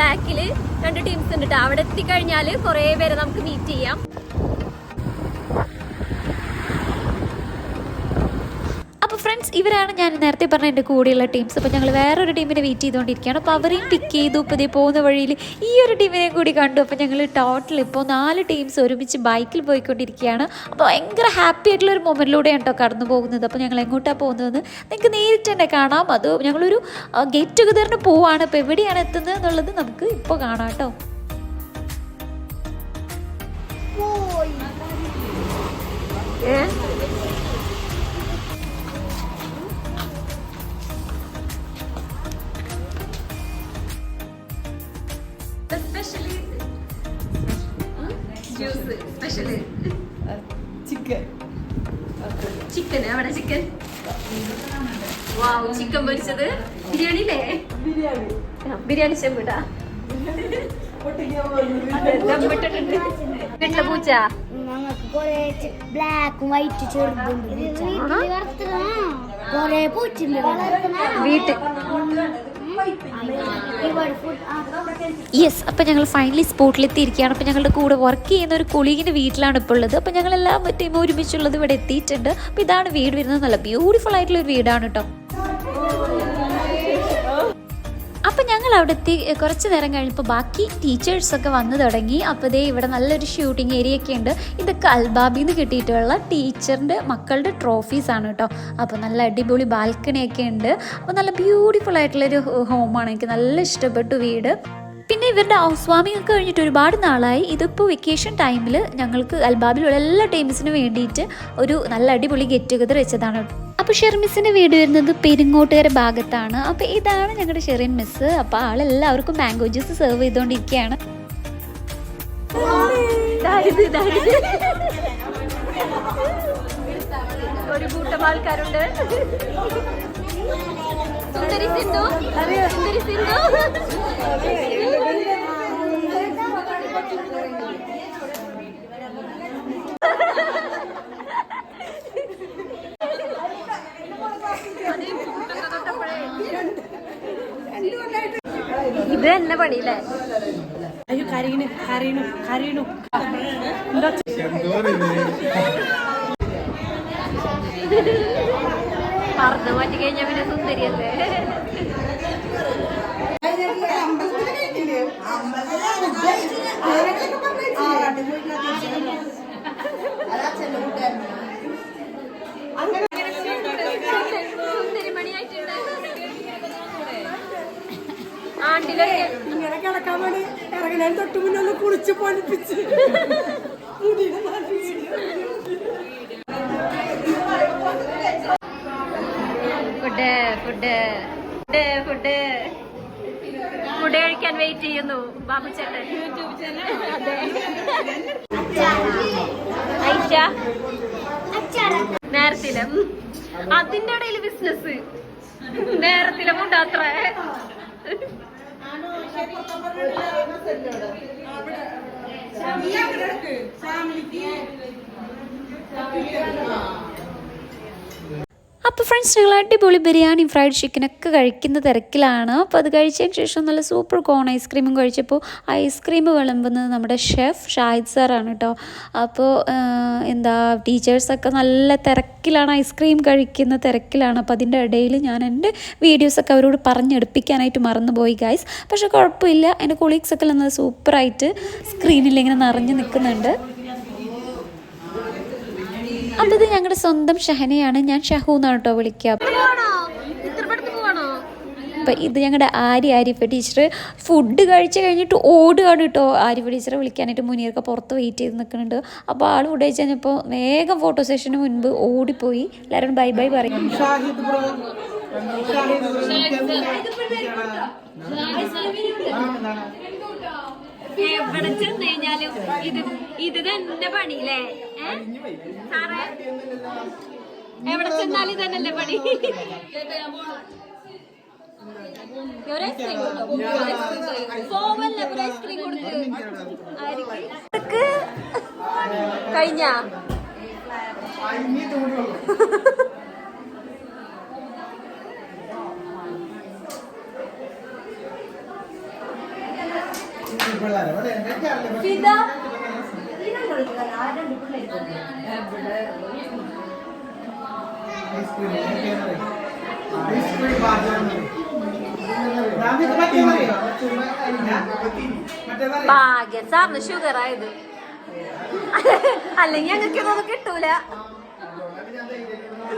ബാക്കിൽ രണ്ട് ടീംസ് ഉണ്ട്. അവിടെ എത്തിക്കഴിഞ്ഞാൽ കുറെ പേരെ നമുക്ക് മീറ്റ് ചെയ്യാം അപ്പോൾ ഫ്രണ്ട്സ് ഇവരാണ് ഞാൻ നേരത്തെ പറഞ്ഞ എന്റെ കൂടെയുള്ള ടീംസ് അപ്പോൾ ഞങ്ങൾ വേറൊരു ടീമിനെ വെയിറ്റ് ചെയ്തുകൊണ്ടിരിക്കുകയാണ്. അപ്പോൾ അവരെയും പിക്ക് ചെയ്തു. ഇപ്പോൾ ഇതേ പോകുന്ന വഴിയിൽ ഈ ഒരു ടീമിനെ കൂടി കണ്ടു. അപ്പോൾ ഞങ്ങൾ ടോട്ടൽ ഇപ്പോൾ നാല് ടീംസ് ഒരുമിച്ച് ബൈക്കിൽ പോയിക്കൊണ്ടിരിക്കുകയാണ്. അപ്പോൾ ഭയങ്കര ഹാപ്പി ആയിട്ടുള്ള ഒരു മൊമെന്റിലൂടെയാണ് കേട്ടോ കടന്നു പോകുന്നത്. അപ്പോൾ ഞങ്ങൾ എങ്ങോട്ടാണ് പോകുന്നതെന്ന് നിങ്ങൾക്ക് നേരിട്ട് തന്നെ കാണാം. അത് ഞങ്ങളൊരു ഗെറ്റ് ടുഗദറിന് പോവാണ്. അപ്പോൾ എവിടെയാണ് എത്തുന്നത് എന്നുള്ളത് നമുക്ക് ഇപ്പോൾ കാണാം കേട്ടോ specially juice specially? Chicken. Chicken അവിടെ ചിക്കൻ? വാവ് ചിക്കൻ പൊരിച്ചത്. ബിരിയാണി അല്ലേ ബിരിയാണി. ബിരിയാണി ചെമ്പിടാ പൊട്ടിക്കാൻ പോകുന്നത് ദമ്മിട്ടിട്ടുണ്ട്. വീട്ടിലെ പൂച്ച? ബ്ലാക്കും വൈറ്റ് ചെറുതുണ്ട് വീട്ടിൽ യെസ് അപ്പോൾ ഞങ്ങൾ ഫൈനലി സ്പോട്ടിലെത്തിയിരിക്കുകയാണ് അപ്പോൾ ഞങ്ങളുടെ കൂടെ വർക്ക് ചെയ്യുന്ന ഒരു കൊളീഗിന്റെ വീട്ടിലാണ് ഇപ്പോൾ ഉള്ളത്. അപ്പോൾ ഞങ്ങളെല്ലാം ടീം ഒരുമിച്ചുള്ളത് ഇവിടെ എത്തിയിട്ടുണ്ട്. അപ്പോൾ ഇതാണ് വീട് വരുന്നത്. നല്ല ബ്യൂട്ടിഫുൾ ആയിട്ടുള്ള ഒരു വീടാണ് കേട്ടോ. അപ്പോൾ ഞങ്ങൾ അവിടെ എത്തി കുറച്ച് നേരം കഴിഞ്ഞപ്പോൾ ബാക്കി ടീച്ചേഴ്സൊക്കെ വന്നു തുടങ്ങി. അപ്പോൾ ദേ ഇവിടെ നല്ലൊരു ഷൂട്ടിംഗ് ഏരിയ ഒക്കെ ഉണ്ട്. ഇതൊക്കെ അൽബാബിന്ന് കിട്ടിയിട്ടുള്ള ടീച്ചറിന്റെ മക്കളുടെ ട്രോഫീസ് ആണ് കേട്ടോ അപ്പോൾ നല്ല അടിപൊളി ബാൽക്കണിയൊക്കെ ഉണ്ട്. അപ്പോൾ നല്ല ബ്യൂട്ടിഫുൾ ആയിട്ടുള്ളൊരു ഹോമാണ് എനിക്ക് നല്ല ഇഷ്ടപ്പെട്ടു വീട്. പിന്നെ ഇവരുടെ ഹൗസ് ഒക്കെ കഴിഞ്ഞിട്ട് ഒരുപാട് നാളായി. ഇതിപ്പോൾ വെക്കേഷൻ ടൈമിൽ ഞങ്ങൾക്ക് അൽബാബിലുള്ള എല്ലാ ടീംസിനും വേണ്ടിയിട്ട് ഒരു നല്ല അടിപൊളി ഗെറ്റ് ടുഗദർ വെച്ചതാണ് അപ്പോൾ ഷെർമിസിന്റെ വീട് വരുന്നത് പെരിങ്ങോട്ടുകര ഭാഗത്താണ്. അപ്പോൾ ഇതാണ് ഞങ്ങളുടെ ഷെറിൻ മിസ് അപ്പോൾ ആളെല്ലാവർക്കും മാംഗോ ജ്യൂസ് സെർവ് ചെയ്തുകൊണ്ടിരിക്കുകയാണ്. ഒരു കൂട്ടം ആൾക്കാരുണ്ട്. സുന്ദരി സിന്ധു സുന്ദരി സിന്ധു ഇത് അല്ലേ അയ്യോ കരീണു കരീണു കരീണു എന്താ പറഞ്ഞു മാറ്റി കഴിഞ്ഞാ പിന്നെ സുന്ദരിയല്ലേ സുന്ദരി ഇങ്ങനെ കിടക്കാൻ വേണ്ടി ഇറങ്ങണേ തൊട്ട് മുന്നേ ഒന്ന് കുളിച്ച് പൊലിപ്പിച്ച് മുടിയുടെ food food food food. Food കഴിക്കാൻ വെയിറ്റ് ചെയ്യുന്നു ബാബു ചേട്ടൻ യൂട്യൂബ് ചാനൽ നേരത്തിലും. അതിന്റെ ഇടയിൽ ബിസിനസ് നേരത്തിലും ഉണ്ടാത്ര ശാമിലിക്ക് അപ്പോൾ ഫ്രണ്ട്സ് ഞങ്ങൾ അടിപൊളി ബിരിയാണി ഫ്രൈഡ് ചിക്കനൊക്കെ കഴിക്കുന്ന തിരക്കിലാണ്. അപ്പോൾ അത് കഴിച്ചതിന് ശേഷം നല്ല സൂപ്പർ കോൺ ഐസ്ക്രീമും കഴിച്ചപ്പോൾ ഐസ്ക്രീം വിളമ്പുന്നത് നമ്മുടെ ഷെഫ് ഷാഹിദ് സാറാണ് കേട്ടോ അപ്പോൾ എന്താ ടീച്ചേഴ്സൊക്കെ നല്ല തിരക്കിലാണ് ഐസ്ക്രീം കഴിക്കുന്ന തിരക്കിലാണ്. അപ്പോൾ അതിന്റെ ഇടയിൽ ഞാൻ എന്റെ വീഡിയോസൊക്കെ അവരോട് പറഞ്ഞെടുപ്പിക്കാനായിട്ട് മറന്നുപോയി ഗായ്സ് പക്ഷേ കുഴപ്പമില്ല. എന്റെ കൊളീഗ്സൊക്കെ നല്ല സൂപ്പറായിട്ട് സ്ക്രീനിൽ ഇങ്ങനെ നിറഞ്ഞു നിൽക്കുന്നുണ്ട്. ഇത് ഞങ്ങളുടെ സ്വന്തം ഷഹനയാണ് ഞാൻ ഷഹു എന്നാണ് കേട്ടോ വിളിക്കുക അപ്പം ഇത് ഞങ്ങളുടെ ആര്യ ആര്യപ്പ ടീച്ചർ ഫുഡ് കഴിച്ച് കഴിഞ്ഞിട്ട് ഓടുകയാണ് കേട്ടോ ആര്യപ്പ ടീച്ചറെ വിളിക്കാനായിട്ട് മുനീർക്ക് പുറത്ത് വെയിറ്റ് ചെയ്ത് നിൽക്കുന്നുണ്ട് അപ്പോൾ ആൾ ഫുഡ് കഴിച്ച് കഴിഞ്ഞപ്പോൾ വേഗം ഫോട്ടോ സെഷന് മുൻപ് ഓടിപ്പോയി എല്ലാവരും ബൈ ബൈ പറയും ഷാഹിദ് ബ്രോ ഷാഹിദ് എവിടെ ചെന്ന് കഴിഞ്ഞാലും ഇത് ഇത് തന്നെ പണിയില്ലേ? സാറേ എവിടെ ചെന്നാലും ഇതന്നല്ലേ പണി? കഴിഞ്ഞ? ഭാഗ്യം സാറിന് ഷുഗർ ആയത് അല്ലെങ്കിൽ ഞങ്ങൾക്ക് ഇതൊന്നും കിട്ടൂല.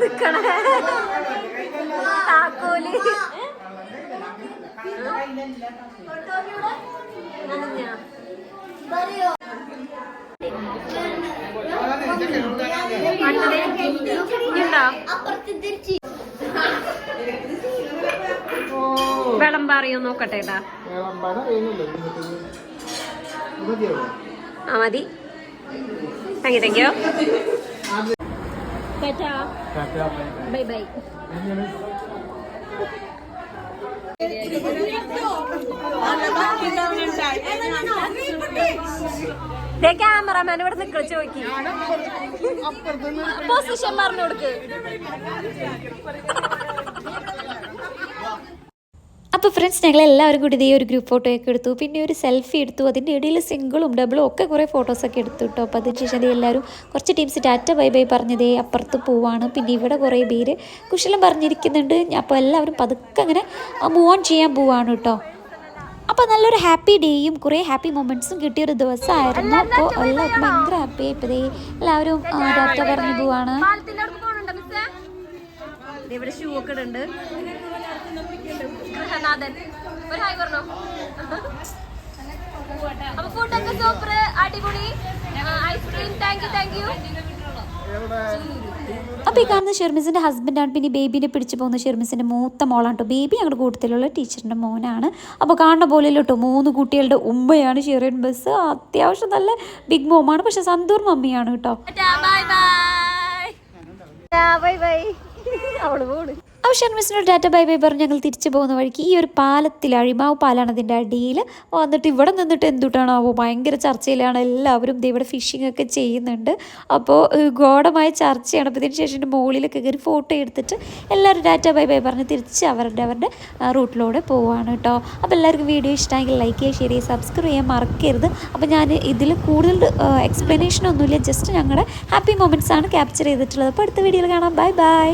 നിക്കണേ. താക്കോലി? വിളമ്പാറിയോ നോക്കട്ടെ ട്ടാ. ആ മതി. Thank you thank you bye bye cameraman ഇവിടെ നിക്കള ചോദിക്കി പൊസിഷൻ പറഞ്ഞു കൊടുക്ക്. അപ്പോൾ ഫ്രണ്ട്സ് ഞങ്ങൾ എല്ലാവരും കൂടി ഇതേ ഒരു ഗ്രൂപ്പ് ഫോട്ടോ ഒക്കെ എടുത്തു. പിന്നെ ഒരു സെൽഫി എടുത്തു. അതിന്റെ ഇടയിൽ സിംഗിളും ഡബിളും ഒക്കെ കുറേ ഫോട്ടോസൊക്കെ എടുത്തു കേട്ടോ അപ്പോൾ അതിന് ശേഷം എല്ലാവരും കുറച്ച് ടീംസ് ടാറ്റ ബൈ ബൈ പറഞ്ഞതേ അപ്പുറത്ത് പോവാണ്. പിന്നെ ഇവിടെ കുറേ പേര് കുശലം പറഞ്ഞിരിക്കുന്നുണ്ട്. അപ്പോൾ എല്ലാവരും പതുക്കെ അങ്ങനെ മൂവ് ഓൺ ചെയ്യാൻ പോവാണ് കേട്ടോ അപ്പോൾ നല്ലൊരു ഹാപ്പി ഡേയും കുറേ ഹാപ്പി മൊമെന്റ്സും കിട്ടിയൊരു ദിവസമായിരുന്നു. അപ്പോൾ എല്ലാവർക്കും ഭയങ്കര ഹാപ്പി ആയിപ്പോൾ ദേ എല്ലാവരും ഡോക്ടർ പറഞ്ഞു പോവാണ്. ഇവിടെ ഷൂ ഒക്കെ ഗൃഹനാഥൻ. ഒരു ഹായ് പറഞ്ഞോ. അപ്പൊ ഫുഡൊക്കെ സൂപ്പർ അടിപൊളി. Ice cream thank you thank you അപ്പോൾ ഈ കാണുന്ന ഷെർമിസിന്റെ ഹസ്ബൻഡാണ് പിന്നെ ബേബിനെ പിടിച്ചു പോകുന്ന ഷെർമിസിന്റെ മൂത്ത മോളാണ് കേട്ടോ ബേബി ഞങ്ങളുടെ കൂട്ടത്തിലുള്ള ടീച്ചറിന്റെ മോനാണ്. അപ്പോൾ കാണുന്ന പോലെ കേട്ടോ മൂന്ന് കുട്ടികളുടെ ഉമ്മയാണ് ഷെറിൻ ബസ്. അത്യാവശ്യം നല്ല ബിഗ് മോമാണ് പക്ഷെ സന്തൂർ മമ്മിയാണ് കേട്ടോ ബൈ ബൈ. Bye bye. അവൾ പോണ്. അപ്പോൾ ഷെർമിസിനോട് ഡാറ്റ ബൈ ബൈ പറഞ്ഞ് ഞങ്ങൾ തിരിച്ചു പോകുന്ന വഴിക്ക് ഈ ഒരു പാലത്തിൽ അഴിമാവ് പാലാണ് അതിന്റെ അടിയിൽ വന്നിട്ട് ഇവിടെ നിന്നിട്ട് എന്തുട്ടാണാവോ? ഭയങ്കര ചർച്ചയിലാണ്. എല്ലാവരും ഇവിടെ ഫിഷിംഗ് ഒക്കെ ചെയ്യുന്നുണ്ട്. അപ്പോൾ ഗോഡമായ ചർച്ചയാണ്. അപ്പോൾ ഇതിന് ശേഷം ഇതിന്റെ മുകളിലൊക്കെ കയറി ഫോട്ടോ എടുത്തിട്ട് എല്ലാവരും ഡാറ്റ ബൈ ബൈ പറഞ്ഞ് തിരിച്ച് അവരുടെ അവരുടെ റൂട്ടിലൂടെ പോവുകയാണ് കേട്ടോ. അപ്പോൾ എല്ലാവർക്കും വീഡിയോ ഇഷ്ടമെങ്കിൽ ലൈക്ക് ചെയ്യുക ഷെയർ ചെയ്യുക സബ്സ്ക്രൈബ് ചെയ്യാൻ മറക്കരുത്. അപ്പോൾ ഞാൻ ഇതിൽ കൂടുതൽ എക്സ്പ്ലനേഷൻ ഒന്നുമില്ല. ജസ്റ്റ് ഞങ്ങളുടെ ഹാപ്പി മൊമെന്റ്സ് ആണ് ക്യാപ്ചർ ചെയ്തിട്ടുള്ളത്. അപ്പോൾ അടുത്ത വീഡിയോയിൽ കാണാം. Bye bye